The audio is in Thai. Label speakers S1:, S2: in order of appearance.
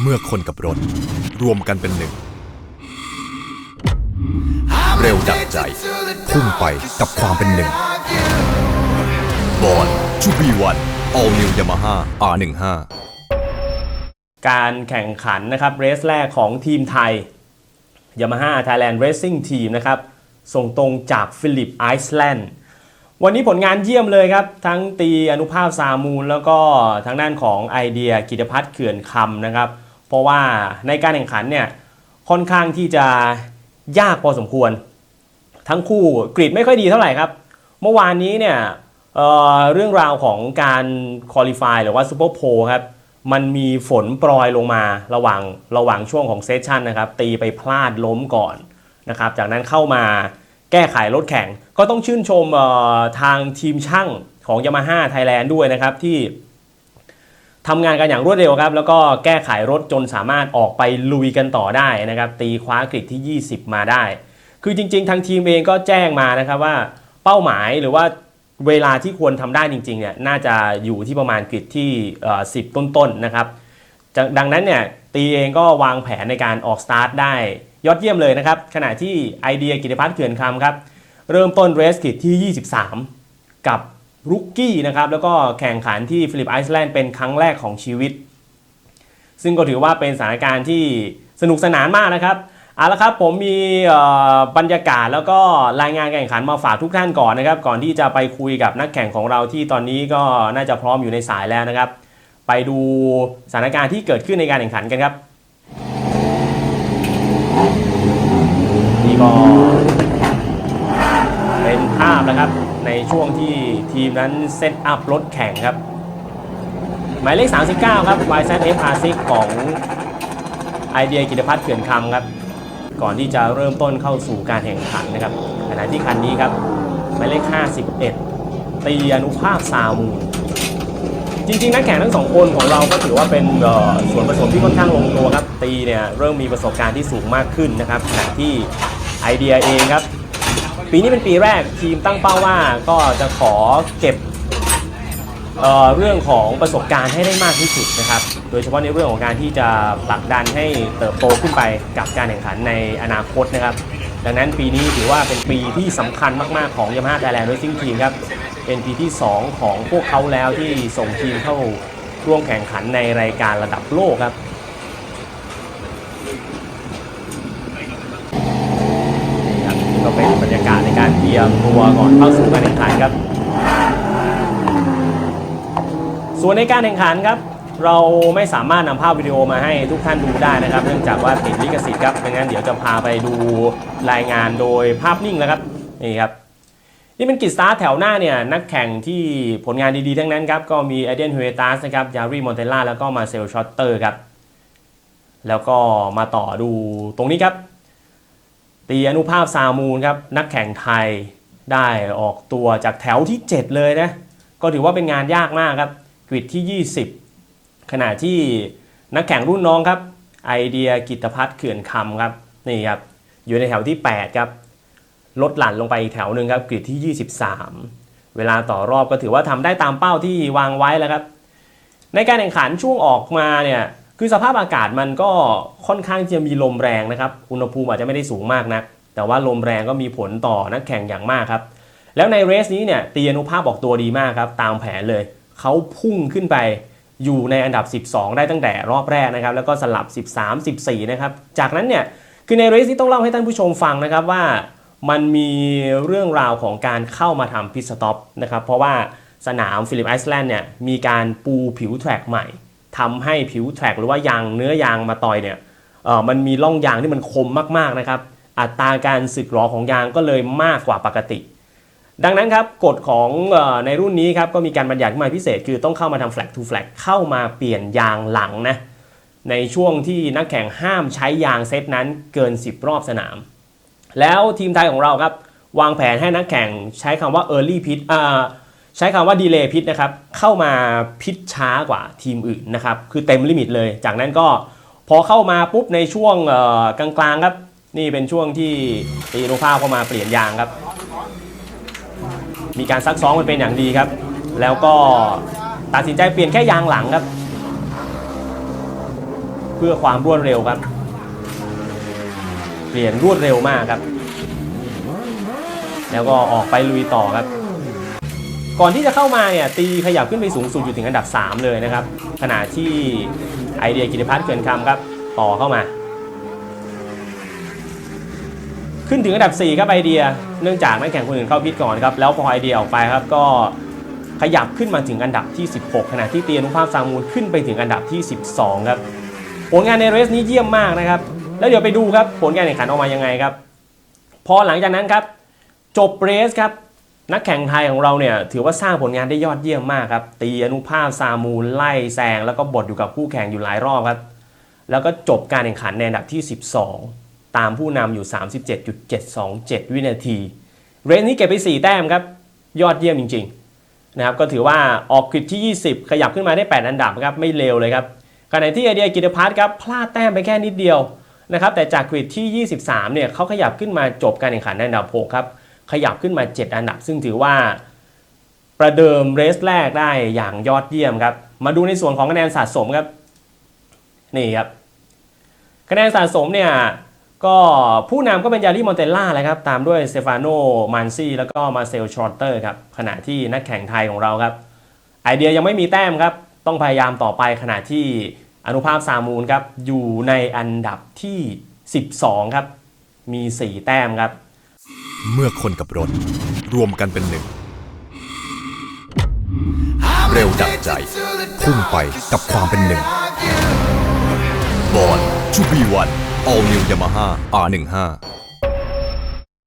S1: เมื่อคนกับรถ รวมกันเป็นหนึ่ง เร็วดับใจ พุ่งไปกับความเป็นหนึ่งบอลชูบีวัน All New Yamaha R15
S2: การแข่งขันนะครับเรสแรกของทีมไทย Yamaha Thailand Racing Team นะครับ ส่งตรงจากฟิลิปไอซ์แลนด์วันนี้ผลงานเยี่ยมเลยครับ ทั้งตีอนุภาพซามูล แล้วก็ทางด้านของไอเดียกิตพัฒน์เขื่อนคำนะครับ ราะว่าในการแข่งขันเนี่ยค่อนข้างที่จะยากพอสมควร ทั้งคู่กรีดไม่ค่อยดีเท่าไหร่ครับ เมื่อวานนี้เนี่ยเเรื่องราวของการคอลี่ฟายหรือว่าซูเปอร์โพครับมันมีฝนโปรยลงมาระหว่างระหว่างช่วงของเซสชันนะครับ ตีไปพลาดล้มก่อนนะครับ จากนั้นเข้ามาแก้ไขรถแข่ง ก็ต้องชื่นชมทางทีมช่างของ Yamaha Thailand ด้วยนะครับที่ ทำงานกันอย่างรวดเร็วครับ แล้วก็แก้ไขรถจนสามารถออกไปลุยกันต่อได้นะครับ ตีคว้ากริดที่ 20 มาได้ คือจริง ๆ ทางทีมเองก็แจ้งมานะครับว่าเป้าหมายหรือว่าเวลาที่ควรทำได้จริงๆเนี่ยน่าจะอยู่ที่ประมาณกริดที่เอ่อ10 ต้นๆนะครับดังนั้นเนี่ยตีเองก็วางแผนในการออกสตาร์ทได้ยอดเยี่ยมเลยนะครับ ขณะที่ไอเดียกิติพัฒน์เขื่อนคำครับ เริ่มต้นเรสกิดที่ 23 กับ รุกกี้นะครับแล้วก็แข่งขันที่ฟิลิปไอซ์แลนด์เป็นครั้งแรกของชีวิต ซึ่งก็ถือว่าเป็นสถานการณ์ที่สนุกสนานมากนะครับเอาละครับผมมีบรรยากาศแล้วก็รายงานแข่งขันมาฝากทุกท่านก่อนนะครับ ก่อนที่จะไปคุยกับนักแข่งของเราที่ตอนนี้ก็น่าจะพร้อมอยู่ในสายแล้วนะครับ ไปดูสถานการณ์ที่เกิดขึ้นในการแข่งขันกันครับนี่ก็เป็นภาพนะครับ ช่วงที่ทีมนั้นเซตอัพรถแข่งครับ หมายเลข 39 ครับ YZF R6 ของไอเดียกิตพัฒน์เขื่อนคำครับ ก่อนที่จะเริ่มต้นเข้าสู่การแข่งขันนะครับขณะที่คันนี้ครับ หมายเลข 51 ตีอนุภาพซามูลจริงๆนักแข่งทั้งสองคนของเราก็ถือว่าเป็นส่วนผสมที่ค่อนข้างลงตัวครับ ตีเนี่ยเริ่มมีประสบการณ์ที่สูงมากขึ้นนะครับขณะที่ไอเดียเองครับ ปีนี้เป็นปีแรกทีมตั้งเป้าว่าก็จะขอเก็บเอ่อเรื่องของประสบการณ์ให้ได้มากที่สุดนะครับ โดยเฉพาะในเรื่องของการที่จะผลักดันให้เติบโตขึ้นไปกับการแข่งขันในอนาคตนะครับ ดังนั้นปีนี้ถือว่าเป็นปีที่สำคัญมาก ๆ ของ Yamaha Thailand Racing Team ครับ เป็นปีที่ 2 ของพวกเขาแล้วที่ส่งทีมเข้าร่วมแข่งขันในรายการระดับโลกครับ นี่ครับนี่ก็เป็นบ รยากาศในการเตรียมตัวก่อนเข้าสู่การแข่งขันครับ ส่วนในการแข่งขันครับ เราไม่สามารถนำภาพวิดีโอมาให้ทุกท่านดูได้นะครับ เนื่องจากว่าติดลิขสิทธิ์ครับดังนั้นเดี๋ยวจะพาไปดูรายงานโดยภาพนิ่งแล้วครับนี่ครับนี่เป็นกิจสตาร์แถวหน้าเนี่ยนักแข่งที่ผลงานดีๆ ทั้งนั้นครับ ก็มีเอเดนเฮเวตัสนะครับยารีมอนเตล่าแล้วก็มาเซลชอตเตอร์ครับ แล้วก็มาต่อดูตรงนี้ครับ ตีอนุภาพซามูลครับนักแข่งไทยได้ออกตัวจากแถวที่ 7 เลยนะก็ถือว่าเป็นงานยากมากครับกริดที่ 20 ขณะที่นักแข่งรุ่นน้องครับ ไอเดียกิตพัฒน์เขื่อนคำครับนี่ครับอยู่ในแถวที่ 8 ครับ ลดหลั่นลงไปอีกแถวหนึ่งครับกริดที่ 23 เวลาต่อรอบก็ถือว่าทำได้ตามเป้าที่วางไว้แล้วครับ ในการแข่งขันช่วงออกมาเนี่ย คือสภาพอากาศมันก็ค่อนข้างจะมีลมแรงนะครับ อุณหภูมิอาจจะไม่ได้สูงมากนัก แต่ว่าลมแรงก็มีผลต่อนักแข่งอย่างมากครับ แล้วในเรสนี้เนี่ยตีอนุภาพออกตัวดีมากครับ ตามแผนเลย เขาพุ่งขึ้นไปอยู่ในอันดับ 12 ได้ตั้งแต่รอบแรกนะครับ แล้วก็สลับ 13 14 นะครับ จากนั้นเนี่ย คือในเรสนี้ต้องเล่าให้ท่านผู้ชมฟังนะครับว่ามันมีเรื่องราวของการเข้ามาทำพิสต็อปนะครับ เพราะว่าสนามฟิลิปไอซ์แลนด์เนี่ยมีการปูผิวแทร็กใหม่ ทำให้ผิวแทร็กหรือว่ายางเนื้อยางมาต่อยเนี่ยเออมันมีร่องยางที่มันคมมากๆนะครับ อัตราการสึกหรอของยางก็เลยมากกว่าปกติ ดังนั้นครับกฎของออในรุ่นนี้ครับก็มีการบัญญัติขึ้นมาพิเศษ คือต้องเข้ามาทำ flag to flag เข้ามาเปลี่ยนยางหลังนะในช่วงที่นักแข่งห้ามใช้ยางเซตนั้นเกิน 10 รอบสนาม แล้วทีมไทยของเราครับวางแผนให้นักแข่งใช้คำว่า early pit อ่า ใช้คำว่า delay pit นะครับเข้ามาพิทช้ากว่าทีมอื่นนะครับคือเต็มลิมิตเลย จากนั้นก็พอเข้ามาปุ๊บในช่วงกลางๆครับ นี่เป็นช่วงที่ตีโนภาเข้ามาเปลี่ยนยางครับ มีการซักซ้อมมันเป็นอย่างดีครับ แล้วก็ตัดสินใจเปลี่ยนแค่ยางหลังครับ เพื่อความรวดเร็วครับ เปลี่ยนรวดเร็วมากครับ แล้วก็ออกไปลุยต่อครับ ก่อนที่จะเข้ามาเนี่ยตีขยับขึ้นไปสูงสุดอยู่ถึงอันดับ 3 เลยนะครับ ขณะที่ไอเดียกิติพัฒน์เขื่อนคำครับ ต่อเข้ามา ขึ้นถึงอันดับ 4 ครับไอเดีย เนื่องจากนักแข่งคนอื่นเข้าพิษก่อนครับ แล้วพอไอเดียออกไปครับก็ขยับขึ้นมาถึงอันดับที่ 16 ขณะที่เตียนุภาพซามูลขึ้นไปถึงอันดับที่ 12 ครับ ผลงานในเรสนี้เยี่ยมมากนะครับ แล้วเดี๋ยวไปดูครับผลการแข่งขันออกมายังไงครับ พอหลังจากนั้นครับ จบเรสครับ นักแข่งไทยของเราเนี่ยถือว่าสร้างผลงานได้ยอดเยี่ยมมากครับตีอนุภาพซามูลไล่แซงแล้วก็บดอยู่กับคู่แข่งอยู่หลายรอบครับ แล้วก็จบการแข่งขันในอันดับที่ 12 ตามผู้นำอยู่ 37.727 วินาที เรสนี้เก็บไป4แต้มครับ ยอดเยี่ยมจริงๆนะครับก็ถือว่าออกกริดที่ 20 ขยับขึ้นมาได้ 8 อันดับครับไม่เลวเลยครับขณะที่ไอเดียกิตพัฒน์ครับพลาดแต้มไปแค่นิดเดียวนะครับแต่จากกริดที่ 23เนี่ยเขาขยับขึ้นมาจบการแข่งขันในอันดับ 6 ครับ ขยับขึ้นมา 7 อันดับ ซึ่งถือว่าประเดิมเรสแรกได้อย่างยอดเยี่ยมครับ มาดูในส่วนของคะแนนสะสมครับ นี่ครับ คะแนนสะสมเนี่ยก็ผู้นำก็เป็นยาริมอนเตล่าแหละครับ ตามด้วยเซฟานโนมันซี่แล้วก็มาเซลชอร์เตอร์ครับ ขณะที่นักแข่งไทยของเราครับ ไอเดียยังไม่มีแต้มครับ ต้องพยายามต่อไปขณะที่อนุภาพซามูลครับ อยู่ในอันดับที่ 12 ครับ มี 4 แต้มครับ
S1: เมื่อคนกับรถ รวมกันเป็นหนึ่ง เร็วดับใจ พุ่งไปกับความเป็นหนึ่งบอลชูบีวัน All New Yamaha R15